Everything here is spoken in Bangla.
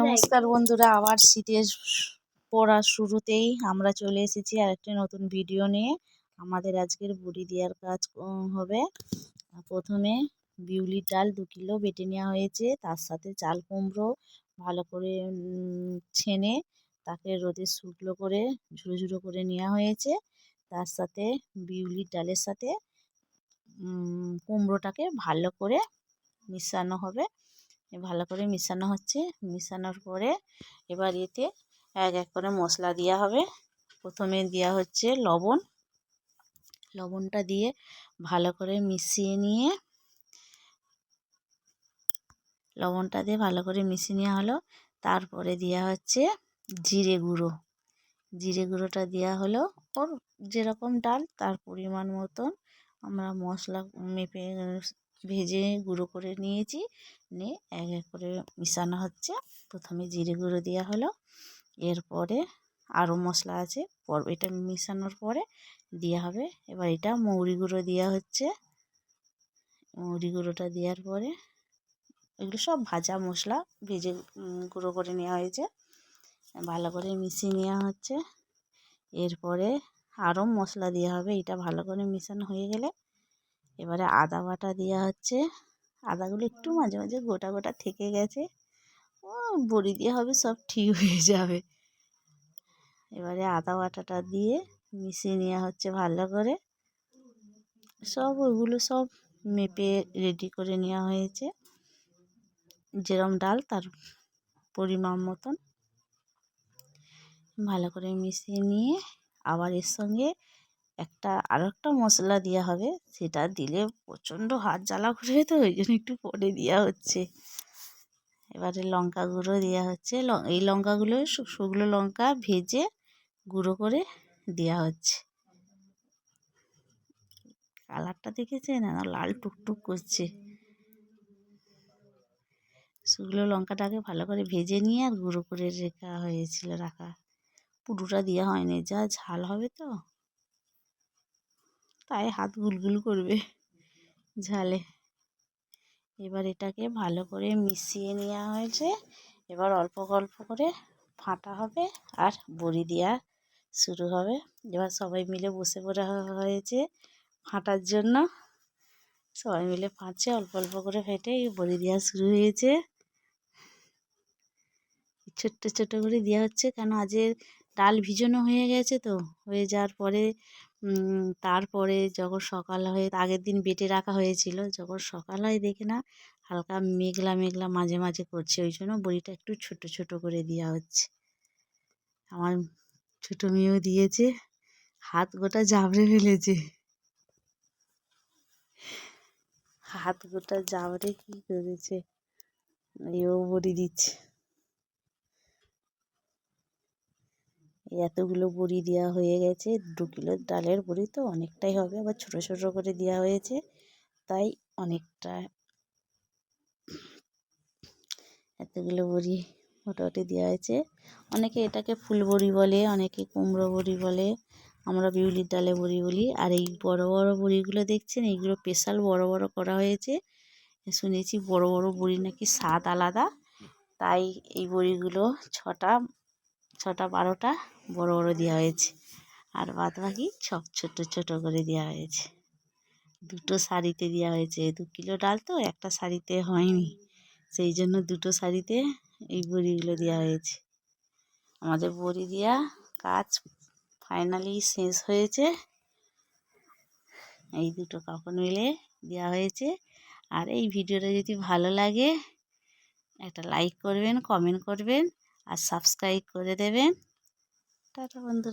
নমস্কার বন্ধুরা, আবার শীতের পড়া শুরুতেই আমরা চলে এসেছি আর একটি নতুন ভিডিও নিয়ে। আমাদের আজকের বুড়ি দেওয়ার কাজ হবে। প্রথমে বিউলির ডাল দু কিলো বেটে নেওয়া হয়েছে, তার সাথে চাল কুমড়ো ভালো করে ছেনে তাকে রোদে শুকনো করে ঝুড়ো ঝুড়ো করে নেওয়া হয়েছে। তার সাথে বিউলির ডালের সাথে কুমড়োটাকে ভালো করে মিশানো হবে। ভালো করে মিশানো হচ্ছে। মিশানোর পরে এবার এতে এক এক করে মশলা দেওয়া হবে। প্রথমে দেওয়া হচ্ছে লবণ। লবণটা দিয়ে ভালো করে মিশিয়ে নিয়ে লবণটা দিয়ে ভালো করে মিশিয়ে নেওয়া হলো। তারপরে দেওয়া হচ্ছে জিরে গুঁড়ো। জিরে গুঁড়োটা দেওয়া হলো। ওর যেরকম ডাল তার পরিমাণ মতন আমরা মশলা মেপে ভেজে গুঁড়ো করে নিয়েছি। নিয়ে এক এক করে মিশানো হচ্ছে। প্রথমে জিরে গুঁড়ো দেওয়া হলো। এরপরে আরও মশলা আছে। পর এটা মিশানোর পরে দেওয়া হবে। এবার এটা মৌরি গুঁড়ো দেওয়া হচ্ছে। মৌরি গুঁড়োটা দেওয়ার পরে এগুলো সব ভাজা মশলা ভেজে গুঁড়ো করে নেওয়া হয়েছে। ভালো করে মিশিয়ে নেওয়া হচ্ছে। এরপরে আরও মশলা দেওয়া হবে। এটা ভালো করে মিশানো হয়ে গেলে এবারে আদা বাটা দেওয়া হচ্ছে। আদাগুলো একটু মাঝে মাঝে গোটা গোটা থেকে গেছে। ও, বড়ি দিয়ে হবে, সব ঠিক হয়ে যাবে। এবারে আদা বাটাটা দিয়ে মিশিয়ে নেওয়া হচ্ছে ভালো করে। সব ওইগুলো সব মেপে রেডি করে নেওয়া হয়েছে। যেরম ডাল, তার পরিমাণ মতন। ভালো করে মিশিয়ে নিয়ে আবার এর সঙ্গে একটা আরও একটা মশলা দেওয়া হবে, সেটা দিলে প্রচণ্ড হাত জ্বালা করে তো ওই জন্য একটু পরে দেওয়া হচ্ছে। এবারে লঙ্কা গুঁড়ো দেওয়া হচ্ছে। এই লঙ্কাগুলো শুকনো লঙ্কা ভেজে গুঁড়ো করে দেওয়া হচ্ছে। কালারটা দেখেছেন? না লাল টুকটুক করছে। শুকনো লঙ্কাটাকে ভালো করে ভেজে নিয়ে আর গুঁড়ো করে রেখা হয়েছিল, রাখা। পুরোটা দেওয়া হয়নি, যা ঝাল হবে তো। তাই হাত গুলগুল করবে ঝালে। এবার এটাকে ভালো করে মিশিয়ে নেওয়া হয়েছে। এবার অল্প অল্প করে ফাটা হবে আর বড়ি দেওয়া শুরু হবে। এবার সবাই মিলে বসে পড়া হয়েছে ফাটার জন্য। সবাই মিলে ফাটছে, অল্প অল্প করে ফেটে বড়ি দেওয়া শুরু হয়েছে। ছোট্ট ছোট্ট করে দেওয়া হচ্ছে কেন? আজের ডাল ভিজানো হয়ে গেছে তো। হয়ে যাওয়ার পরে তারপরে যখন সকাল হয়ে, আগের দিন বেটে রাখা হয়েছিল, যখন সকাল হয় দেখে না, হালকা মেঘলা মেঘলা মাঝে মাঝে করছে। ওই জন্য বড়িটা একটু ছোট ছোট করে দেওয়া হচ্ছে। আমার ছোটো মেয়েও দিয়েছে, হাত গোটা জাবড়ে ফেলেছে। হাত গোটা জাবড়ে কী করেছে? এও বড়ি দিচ্ছে। এতগুলো বড়ি দেওয়া হয়ে গেছে, দু কিলো ডালের বড়ি তো অনেকটাই হবে, আবার ছোটো ছোটো করে দেওয়া হয়েছে, তাই অনেকটা এতগুলো বড়ি মোটামুটি দেওয়া হয়েছে। অনেকে এটাকে ফুল বড়ি বলে, অনেকে কুমড়ো বড়ি বলে, আমরা বিউলির ডালে বড়ি বলি, আর এই বড় বড় বড়িগুলো দেখছেন, এইগুলো স্পেশাল বড় বড় করা হয়েছে। শুনেছি বড় বড় বড়ি নাকি স্বাদ আলাদা, তাই এই বড়িগুলো ছটা ছটা বারোটা বড় বড় দেওয়া হয়েছে। আর বাদ বাকি সব ছোটো ছোটো করে দেওয়া হয়েছে। দুটো শাড়িতে দেওয়া হয়েছে। দু কিলো ডাল তো একটা শাড়িতে হয়নি। সেই জন্য দুটো শাড়িতে এই বড়িগুলো দেওয়া হয়েছে। আমাদের বড়ি দেওয়া কাজ ফাইনালি শেষ হয়েছে। এই দুটো কাপড় মিলে দেওয়া হয়েছে। আর এই ভিডিওটা যদি ভালো লাগে, একটা লাইক করবেন, কমেন্ট করবেন। আর সাবস্ক্রাইব করে দেবেন। টাটা বন্ধুরা।